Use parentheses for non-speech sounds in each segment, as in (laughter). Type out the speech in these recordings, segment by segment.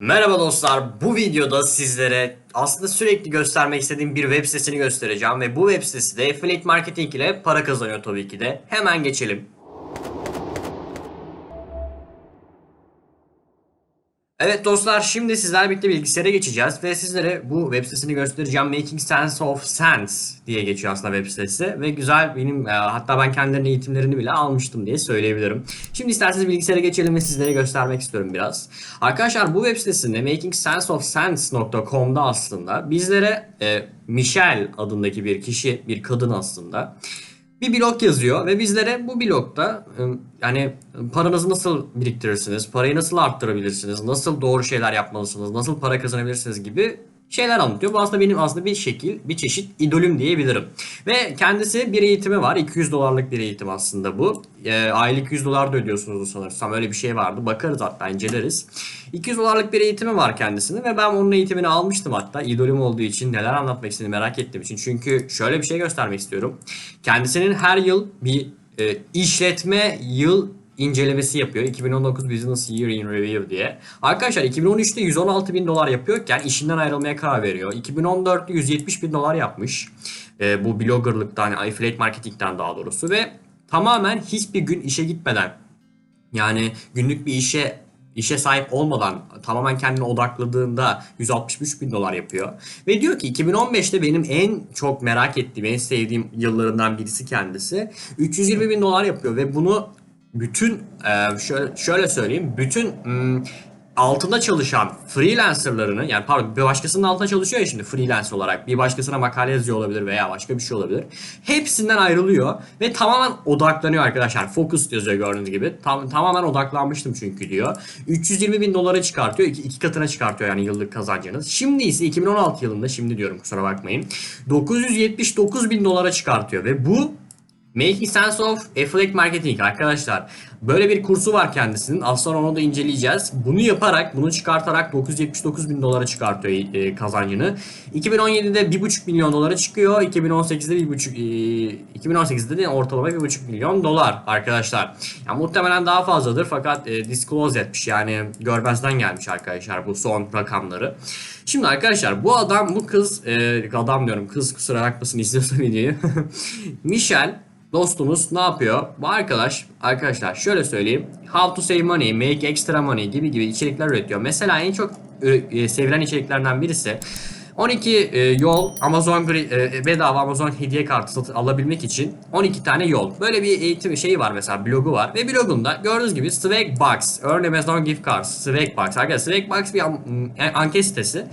Merhaba dostlar. Bu videoda sizlere aslında sürekli göstermek istediğim bir web sitesini göstereceğim ve bu web sitesi de affiliate marketing ile para kazanıyor tabii ki de. Hemen geçelim. Evet dostlar şimdi sizlerle birlikte bilgisayara geçeceğiz ve sizlere bu web sitesini göstereceğim. Making Sense of Sense diye geçiyor aslında web sitesi ve güzel benim e, hatta ben kendilerinin eğitimlerini bile almıştım diye söyleyebilirim. Şimdi isterseniz bilgisayara geçelim ve sizlere göstermek istiyorum biraz. Arkadaşlar bu web sitesinde makingsenseofsense.com'da aslında bizlere e, Michelle adındaki bir kişi, bir kadın aslında bir blog yazıyor ve bizlere bu blogda ım, yani paranızı nasıl biriktirirsiniz, parayı nasıl arttırabilirsiniz, nasıl doğru şeyler yapmalısınız, nasıl para kazanabilirsiniz gibi şeyler anlatıyor. Bu aslında benim aslında bir şekil, bir çeşit idolüm diyebilirim. Ve kendisi bir eğitimi var. 200 dolarlık bir eğitim aslında bu. E, aylık 100 dolar da ödüyorsunuz sanırsam. Öyle bir şey vardı. Bakarız hatta inceleriz. 200 dolarlık bir eğitimi var kendisinin ve ben onun eğitimini almıştım hatta. idolüm olduğu için neler anlatmak istediğini merak ettiğim için. Çünkü şöyle bir şey göstermek istiyorum. Kendisinin her yıl bir e, işletme yıl incelemesi yapıyor. 2019 Business Year in Review diye. Arkadaşlar 2013'te 116 bin dolar yapıyorken işinden ayrılmaya karar veriyor. 2014'te 170 bin dolar yapmış. E, bu bloggerlıktan, yani affiliate marketingten daha doğrusu ve tamamen hiçbir gün işe gitmeden yani günlük bir işe işe sahip olmadan tamamen kendine odakladığında 163 bin dolar yapıyor. Ve diyor ki 2015'te benim en çok merak ettiğim, en sevdiğim yıllarından birisi kendisi. 320 bin dolar yapıyor ve bunu bütün e, şöyle, şöyle söyleyeyim bütün altında çalışan freelancerlarını yani pardon bir başkasının altında çalışıyor ya şimdi freelance olarak bir başkasına makale yazıyor olabilir veya başka bir şey olabilir. Hepsinden ayrılıyor ve tamamen odaklanıyor arkadaşlar. Focus yazıyor gördüğünüz gibi. Tam, tamamen odaklanmıştım çünkü diyor. 320 bin dolara çıkartıyor. iki, iki katına çıkartıyor yani yıllık kazancınız. Şimdi ise 2016 yılında şimdi diyorum kusura bakmayın. 979 bin dolara çıkartıyor ve bu Making Sense of Affiliate Marketing arkadaşlar. Böyle bir kursu var kendisinin. Az sonra onu da inceleyeceğiz. Bunu yaparak, bunu çıkartarak 979 bin dolara çıkartıyor e, kazancını. 2017'de 1,5 milyon dolara çıkıyor. 2018'de 1,5 e, 2018'de de ortalama 1,5 milyon dolar arkadaşlar. Yani muhtemelen daha fazladır fakat e, disclose etmiş yani görmezden gelmiş arkadaşlar bu son rakamları. Şimdi arkadaşlar bu adam bu kız e, adam diyorum kız kusura bakmasın izliyorsa videoyu. (laughs) Michelle dostumuz ne yapıyor? Bu arkadaş arkadaşlar şöyle söyleyeyim. How to save money, make extra money gibi gibi içerikler üretiyor. Mesela en çok e, e, sevilen içeriklerden birisi 12 e, yol Amazon gri- e, bedava Amazon hediye kartı satın alabilmek için 12 tane yol. Böyle bir eğitim şeyi var mesela blogu var ve blogunda gördüğünüz gibi Swag Box, Earn Amazon Gift Cards, Swag Box. Arkadaşlar Swag Box bir an- e, anket sitesi.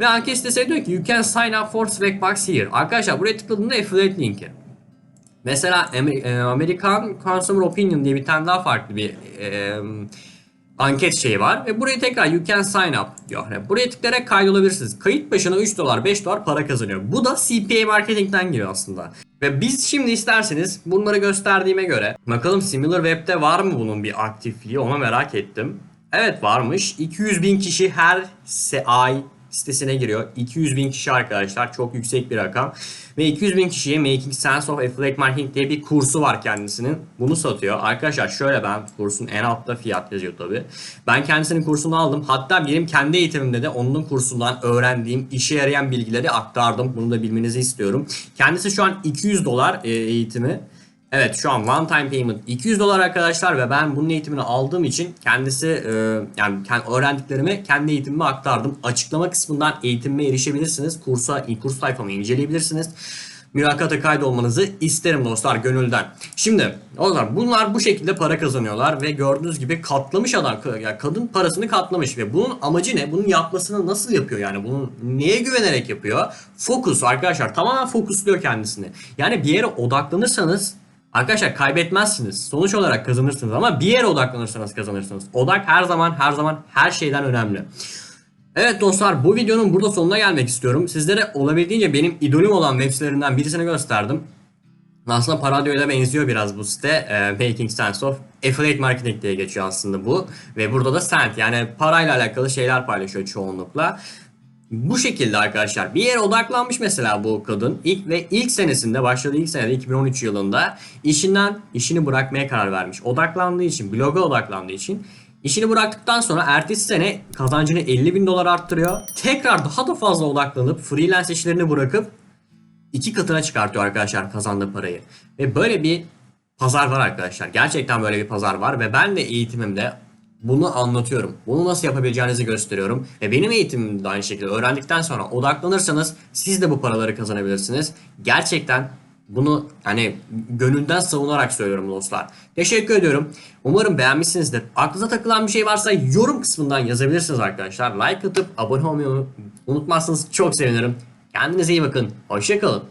Ve anket sitesi diyor ki you can sign up for Swag Box here. Arkadaşlar buraya tıkladığında affiliate linki. Mesela e, American Consumer Opinion diye bir tane daha farklı bir e, anket şeyi var. Ve buraya tekrar you can sign up diyor. Buraya tıklayarak kaydolabilirsiniz. Kayıt başına 3 dolar 5 dolar para kazanıyor. Bu da CPA marketingten geliyor aslında. Ve biz şimdi isterseniz bunları gösterdiğime göre bakalım Similar Web'de var mı bunun bir aktifliği ona merak ettim. Evet varmış. 200 bin kişi her ay sitesine giriyor. 200 bin kişi arkadaşlar çok yüksek bir rakam. Ve 200 bin kişiye Making Sense of Affiliate Marketing diye bir kursu var kendisinin. Bunu satıyor. Arkadaşlar şöyle ben kursun en altta fiyat yazıyor tabi. Ben kendisinin kursunu aldım. Hatta benim kendi eğitimimde de onun kursundan öğrendiğim işe yarayan bilgileri aktardım. Bunu da bilmenizi istiyorum. Kendisi şu an 200 dolar e, eğitimi. Evet şu an one time payment 200 dolar arkadaşlar ve ben bunun eğitimini aldığım için kendisi e, yani kend- öğrendiklerimi kendi eğitimime aktardım. Açıklama kısmından eğitimime erişebilirsiniz. Kursa, kurs sayfamı inceleyebilirsiniz. Mülakata kaydolmanızı isterim dostlar gönülden. Şimdi dostlar bunlar bu şekilde para kazanıyorlar ve gördüğünüz gibi katlamış adam yani kadın parasını katlamış ve bunun amacı ne? Bunun yapmasını nasıl yapıyor yani? Bunun neye güvenerek yapıyor? Fokus arkadaşlar tamamen fokusluyor kendisini. Yani bir yere odaklanırsanız Arkadaşlar kaybetmezsiniz. Sonuç olarak kazanırsınız ama bir yere odaklanırsanız kazanırsınız. Odak her zaman her zaman her şeyden önemli. Evet dostlar bu videonun burada sonuna gelmek istiyorum. Sizlere olabildiğince benim idolüm olan web sitelerinden birisini gösterdim. Aslında Paradio'ya benziyor biraz bu site. Ee, Making Sense of Affiliate Marketing diye geçiyor aslında bu. Ve burada da Sent yani parayla alakalı şeyler paylaşıyor çoğunlukla. Bu şekilde arkadaşlar bir yere odaklanmış mesela bu kadın ilk ve ilk senesinde başladığı ilk senede 2013 yılında işinden işini bırakmaya karar vermiş. Odaklandığı için bloga odaklandığı için İşini bıraktıktan sonra ertesi sene kazancını 50 bin dolar arttırıyor. Tekrar daha da fazla odaklanıp freelance işlerini bırakıp iki katına çıkartıyor arkadaşlar kazandığı parayı. Ve böyle bir pazar var arkadaşlar. Gerçekten böyle bir pazar var ve ben de eğitimimde bunu anlatıyorum. Bunu nasıl yapabileceğinizi gösteriyorum. Ve benim eğitimim de aynı şekilde öğrendikten sonra odaklanırsanız siz de bu paraları kazanabilirsiniz. Gerçekten bunu hani gönülden savunarak söylüyorum dostlar. Teşekkür ediyorum. Umarım beğenmişsinizdir. Aklınıza takılan bir şey varsa yorum kısmından yazabilirsiniz arkadaşlar. Like atıp abone olmayı unutmazsanız çok sevinirim. Kendinize iyi bakın. Hoşçakalın.